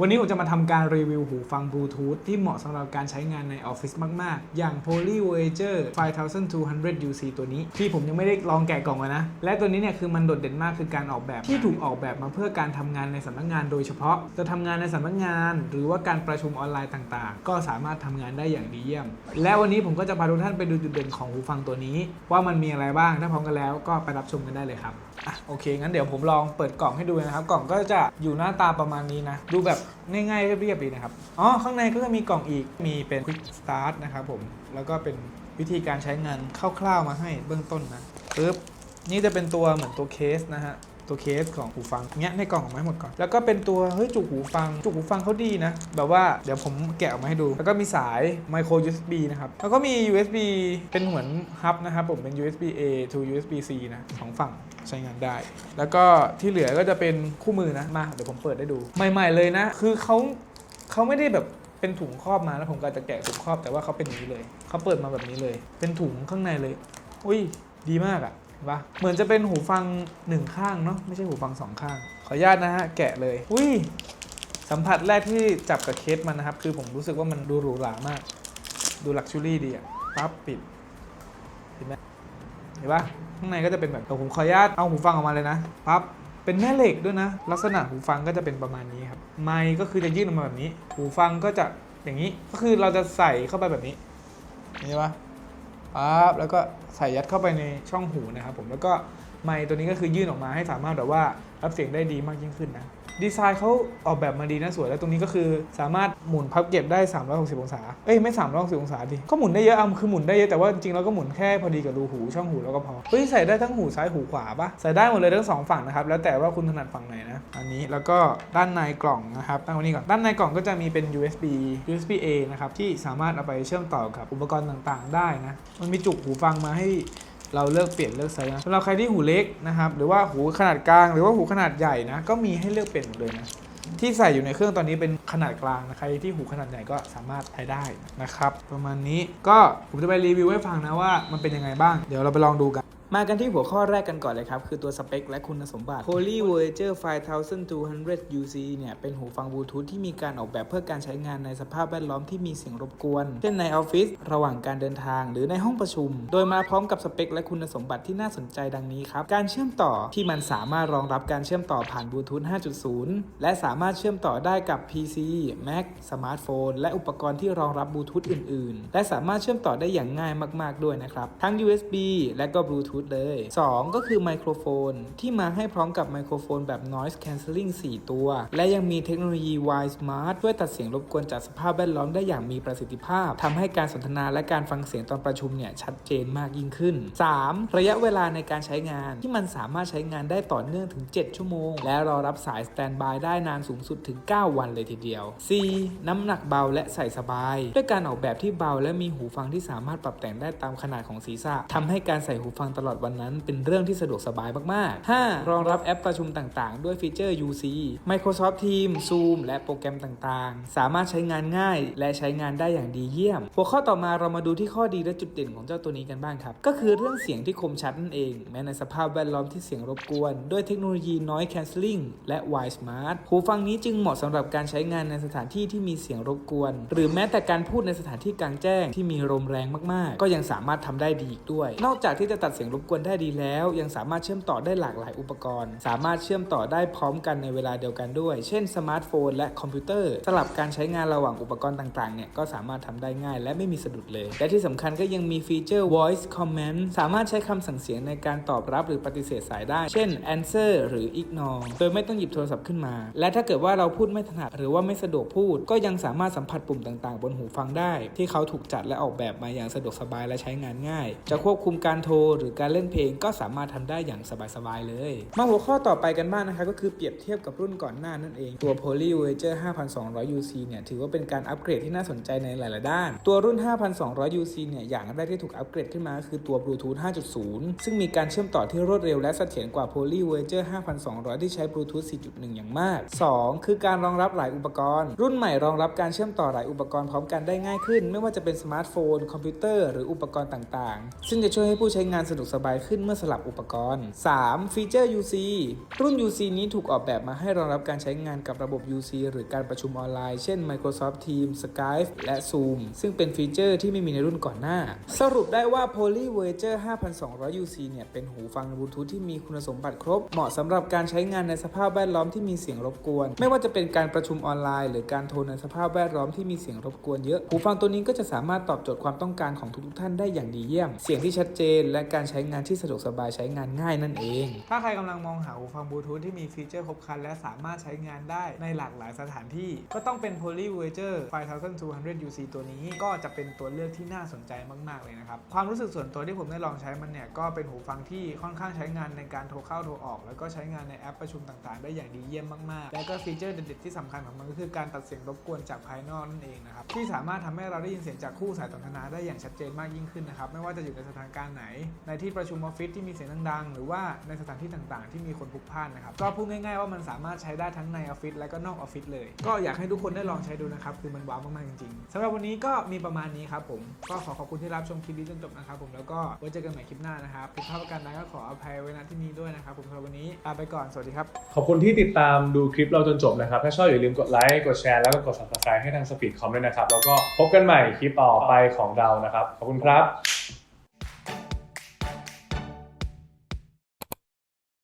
วันนี้ผมจะมาทำการรีวิวหูฟังบลูทูธที่เหมาะสำหรับการใช้งานในออฟฟิศมาก ๆ อย่าง Poly Voyager 5200 UC ตัวนี้ ที่ผมยังไม่ได้ลองแกะกล่องเลยนะ และตัวนี้เนี่ยคือมันโดดเด่นมากคือการออกแบบที่ถูกออกแบบมาเพื่อการทำงานในสำนักงานโดยเฉพาะ จะทำงานในสำนักงาน หรือว่าการประชุมออนไลน์ต่าง ๆ ก็สามารถทำงานได้อย่างดีเยี่ยม และวันนี้ผมก็จะพาทุกท่านไปดูจุดเด่นของหูฟังตัวนี้ ว่ามันมีอะไรบ้างถ้าพร้อมกันแล้วก็ไปรับชมกันได้เลยครับ โอเค งั้นเดี๋ยวผมลองเปิดกล่องให้ดูนะครับ กล่องก็จะอยู่หน้าตาประมาณนี้นะ ดูแบบง่ายๆเรียบๆดีนะครับ อ๋อ ข้างในก็จะมีกล่องอีก มีเป็น Quick Start นะครับผม แล้วก็เป็นวิธีการใช้งานคร่าวๆมาให้เบื้องต้นนะปึ๊บ นี่จะเป็นตัวเหมือนตัวเคสนะฮะ ตัวเคสของหูฟังเนี้ยในกล่องออกมาให้หมดก่อน แล้วก็เป็นตัวเฮ้ยจุกหูฟัง จุกหูฟังเขาดีนะ แบบว่าเดี๋ยวผมแกะออกมาให้ดู แล้วก็มีสาย micro USB นะครับ แล้วก็มี USB เป็นเหมือนฮับนะครับผมเป็น USB A to USB C นะสองฝั่งใช้งานได้ แล้วก็ที่เหลือก็จะเป็นคู่มือนะมาเดี๋ยวผมเปิดได้ดู ใหม่ ๆ เลยนะ คือเขาเขาไม่ได้แบบเป็นถุงครอบมาแล้วผมก็จะแกะถุงครอบแต่ว่าเขาเป็นอย่างนี้เลยเขาเปิดมาแบบนี้เลย เป็นถุงข้างในเลย อุ้ยดีมากอะเห็น ปะเหมือนจะเป็นหูฟังหนึ่งข้างเนาะไม่ใช่หูฟังสองข้าง ขออนุญาตนะฮะ แกะเลย อุ้ย สัมผัสแรกที่จับกับเคสมันนะครับ คือผมรู้สึกว่ามันดูหรูหรามาก ดูลักชัวรี่ดีอะปั๊บปิด เห็นไหมเห็นปะข้างในก็จะเป็นแบบเดี๋ยวผมขออนุญาตเอาหูฟังออกมาเลยนะปั๊บเป็นแม่เหล็กด้วยนะ ลักษณะหูฟังก็จะเป็นประมาณนี้ครับไมค์ก็คือจะยื่นออกมาแบบนี้ หูฟังก็จะอย่างนี้ก็คือเราจะใส่เข้าไปแบบนี้เห็นปะ ปั๊บแล้วก็ใส่ยัดเข้าไปในช่องหูนะครับผมแล้วก็ไมค์ตัวนี้ก็คือยื่นออกมาให้สามารถแบบว่ารับเสียงได้ดีมากยิ่งขึ้นนะ ดีไซน์เขาออกแบบมาดีนะสวย แล้วตรงนี้ก็คือสามารถหมุนพับเก็บได้ 360 องศา เอ้ย ไม่ 360 องศาดิก็หมุนได้เยอะอะคือหมุนได้เยอะ แต่ว่าจริงๆเราก็หมุนแค่พอดีกับรูหูช่องหูแล้วก็พอ เฮ้ย ใส่ได้ทั้งหูซ้ายหูขวาปะใส่ได้หมดเลยทั้งสองฝั่งนะครับ แล้วแต่ว่าคุณถนัดฝั่งไหนนะ อันนี้แล้วก็ด้านในกล่องนะครับ ตั้งไว้นี่ก่อน ด้านในกล่องก็จะมีเป็น USB USB A นะครับ ที่สามารถเอาไปเชื่อมต่อกับอุปกรณ์ต่างๆ ได้นะ มันมีจุกหูฟังมาให้ เราเลือกเปลี่ยนเลือกไซส์นะสำหรับใครที่หูเล็กนะครับหรือว่าหูขนาดกลาง หรือว่าหูขนาดใหญ่นะก็มีให้เลือกเปลี่ยนหมดเลยนะที่ใส่อยู่ในเครื่องตอนนี้เป็นขนาดกลางนะใครที่หูขนาดใหญ่ก็สามารถใช้ได้นะครับประมาณนี้ก็ผมจะไปรีวิวให้ฟังนะว่ามันเป็นยังไงบ้าง เดี๋ยวเราไปลองดูกัน มากันที่หัวข้อแรกกันก่อนเลยครับ คือตัวสเปคและคุณสมบัติ Poly Voyager 5200 UC เนี่ยเป็นหูฟังบลูทูธที่มีการออกแบบเพื่อการใช้งานในสภาพแวดล้อมที่มีเสียงรบกวน เช่นในออฟฟิศระหว่างการเดินทางหรือในห้องประชุม โดยมาพร้อมกับสเปคและคุณสมบัติที่น่าสนใจดังนี้ครับการเชื่อมต่อที่มันสามารถรองรับการเชื่อมต่อผ่านบลูทูธ5.0 และสามารถเชื่อมต่อได้กับ PC Mac สมาร์ทโฟนและอุปกรณ์ที่รองรับบลูทูธอื่น ๆ และสามารถเชื่อมต่อได้อย่างง่ายมาก ๆ ด้วยนะครับทั้ง USB และก็บลูทูธเลย 2 ก็คือไมโครโฟน ที่มาให้พร้อมกับไมโครโฟนแบบ noise cancelling 4 ตัว และยังมีเทคโนโลยี Wire Smart ช่วยตัดเสียงรบกวนจากสภาพแวดล้อมได้อย่างมีประสิทธิภาพทำให้การสนทนาและการฟังเสียงตอนประชุมเนี่ยชัดเจนมากยิ่งขึ้น 3. ระยะเวลาในการใช้งานที่มันสามารถใช้งานได้ต่อเนื่องถึง 7 ชั่วโมง และรอรับสายสแตนบายได้นานสูงสุดถึง 9 วันเลยทีเดียว 4. น้ำหนักเบาและใส่สบาย ด้วยการออกแบบที่เบาและมีหูฟังที่สามารถปรับแต่งได้ตามขนาดของศีรษะทำให้การใส่หูฟังตลอดวันนั้นเป็นเรื่องที่สะดวกสบายมากๆ 5. รองรับแอปประชุมต่างๆ ด้วยฟีเจอร์ UC Microsoft Teams Zoom และโปรแกรมต่างๆ สามารถใช้งานง่าย และใช้งานได้อย่างดีเยี่ยม หัวข้อต่อมาเรามาดูที่ข้อดีและจุดเด่นของเจ้าตัวนี้กันบ้างครับ ก็คือเรื่องเสียงที่คมชัดนั่นเอง แม้ในสภาพแวดล้อมที่เสียงรบกวน ด้วยเทคโนโลยี Noise Cancelling และ Wire Smart หูฟังนี้จึงเหมาะสำหรับการใช้งานในสถานที่ที่มีเสียงรบกวน หรือแม้แต่การพูดในสถานที่กลางแจ้งที่มีลมแรงมากๆ ก็ยังสามารถทำได้ดีอีกด้วย นอกจากที่จะตัดเสียงรบกวนได้ดีแล้ว ยังสามารถเชื่อมต่อได้หลากหลายอุปกรณ์ สามารถเชื่อมต่อได้พร้อมกันในเวลาเดียวกันด้วย เช่นสมาร์ทโฟนและคอมพิวเตอร์สลับการใช้งานระหว่างอุปกรณ์ต่างๆเนี่ยก็สามารถทำได้ง่าย และไม่มีสะดุดเลย และที่สำคัญก็ยังมีฟีเจอร์ voice comment สามารถใช้คำสั่งเสียงในการตอบรับหรือปฏิเสธสายได้ เช่น answer หรือ ignore โดยไม่ต้องหยิบโทรศัพท์ขึ้นมา และถ้าเกิดว่าเราพูดไม่ถนัดหรือว่าไม่สะดวกพูด ก็ยังสามารถสัมผัสปุ่มต่างๆ บนหูฟังได้ ที่เขาถูกจัดและออกแบบมาอย่างสะดวกสบายและใช้งานง่าย จะควบคุมการโทรหรือการเล่นเพลงก็สามารถทำได้อย่างสบายๆเลย มาหัวข้อต่อไปกันบ้างนะคะก็คือเปรียบเทียบกับรุ่นก่อนหน้านั่นเอง ตัว Poly Voyager 5200 UC เนี่ยถือว่าเป็นการอัปเกรดที่น่าสนใจในหลายๆด้าน ตัวรุ่น 5200 UC เนี่ยอย่างแรกที่ถูกอัปเกรดขึ้นมาคือตัว Bluetooth 5.0 ซึ่งมีการเชื่อมต่อที่รวดเร็วและเสถียรกว่า Poly Voyager 5200 ที่ใช้ Bluetooth 4.1 อย่างมาก 2 คือการรองรับหลายอุปกรณ์ รุ่นใหม่รองรับการเชื่อมต่อหลายอุปกรณ์พร้อมกันได้ง่ายขึ้น ไม่ว่าจะเป็นสมาร์ทโฟน คอมพิวเตอร์หรืออุปกรณ์ต่างๆ ซึ่งจะช่วยให้ผู้ใช้งานสะดวกสบายขึ้นเมื่อสลับอุปกรณ์ 3. ฟีเจอร์ UC รุ่น UC นี้ถูกออกแบบมาให้รองรับการใช้งานกับระบบ UC หรือการประชุมออนไลน์ เช่น Microsoft Teams Skype และ Zoom ซึ่งเป็นฟีเจอร์ที่ไม่มีในรุ่นก่อนหน้า สรุปได้ว่า Poly Voyager 5200 UC เนี่ย เป็นหูฟังบลูทูธที่มีคุณสมบัติครบ เหมาะสำหรับการใช้งานในสภาพแวดล้อมที่มีเสียงรบกวน ไม่ว่าจะเป็นการประชุมออนไลน์ หรือการโทรในสภาพแวดล้อมที่มีเสียงรบกวนเยอะ หูฟังตัวนี้ก็จะสามารถตอบโจทย์ความต้องการของทุกๆท่านได้อย่างดีเยี่ยม เสียงที่ชัดเจนและการใช้งานที่สะดวกสบายใช้งานง่ายนั่นเอง ถ้าใครกำลังมองหาหูฟังบลูทูธที่มีฟีเจอร์ครบครัน และสามารถใช้งานได้ในหลากหลายสถานที่ ก็ต้องเป็น Poly Voyager 5200 UC ตัวนี้ก็จะเป็นตัวเลือกที่น่าสนใจมาก ๆ เลยนะครับ ความรู้สึกส่วนตัวที่ผมได้ลองใช้มันเนี่ย ก็เป็นหูฟังที่ค่อนข้างใช้งานในการโทรเข้าโทรออก แล้วก็ใช้งานในแอปประชุมต่างๆ ได้อย่างดีเยี่ยมมากๆ และก็ฟีเจอร์เด็ดๆที่สำคัญของมันก็คือการตัดเสียงรบกวนจากภายนอกนั่นเองนะครับที่สามารถทำให้เราได้ยินเสียงจากคู่สายสนทนาได้อย่างชัดเจนมากยิ่งขึ้นนะครับไม่ว่าจะอยู่ในสถานการณ์ไหนในที่ประชุมออฟฟิศที่มีเสียงดังๆ หรือว่าในสถานที่ต่างๆ ที่มีคนพลุกพล่านนะครับ ก็พูดง่ายๆว่ามันสามารถใช้ได้ทั้งในออฟฟิศและก็นอกออฟฟิศเลย ก็อยากให้ทุกคนได้ลองใช้ดูนะครับ คือมันว้าวมากๆจริงๆสำหรับวันนี้ก็มีประมาณนี้ครับผม ก็ขอขอบคุณที่รับชมคลิปนี้จนจบนะครับผม แล้วก็ไว้เจอกันใหม่คลิปหน้านะครับผิดพลาดประการใดก็ขออภัยไว้ณที่นี้ด้วยนะครับผมสำหรับวันนี้ลาไปก่อน สวัสดีครับ ขอบคุณที่ติดตามดูคลิปเราจนจบนะครับ ถ้าชอบอย่าลืมกดไลค์ กดแชร์ แล้วก็กด subscribe ให้ทาง Speed Com ด้วยนะครับ แล้วก็พบกันใหม่คลิปต่อไปของเรานะครับ ขอบคุณครับ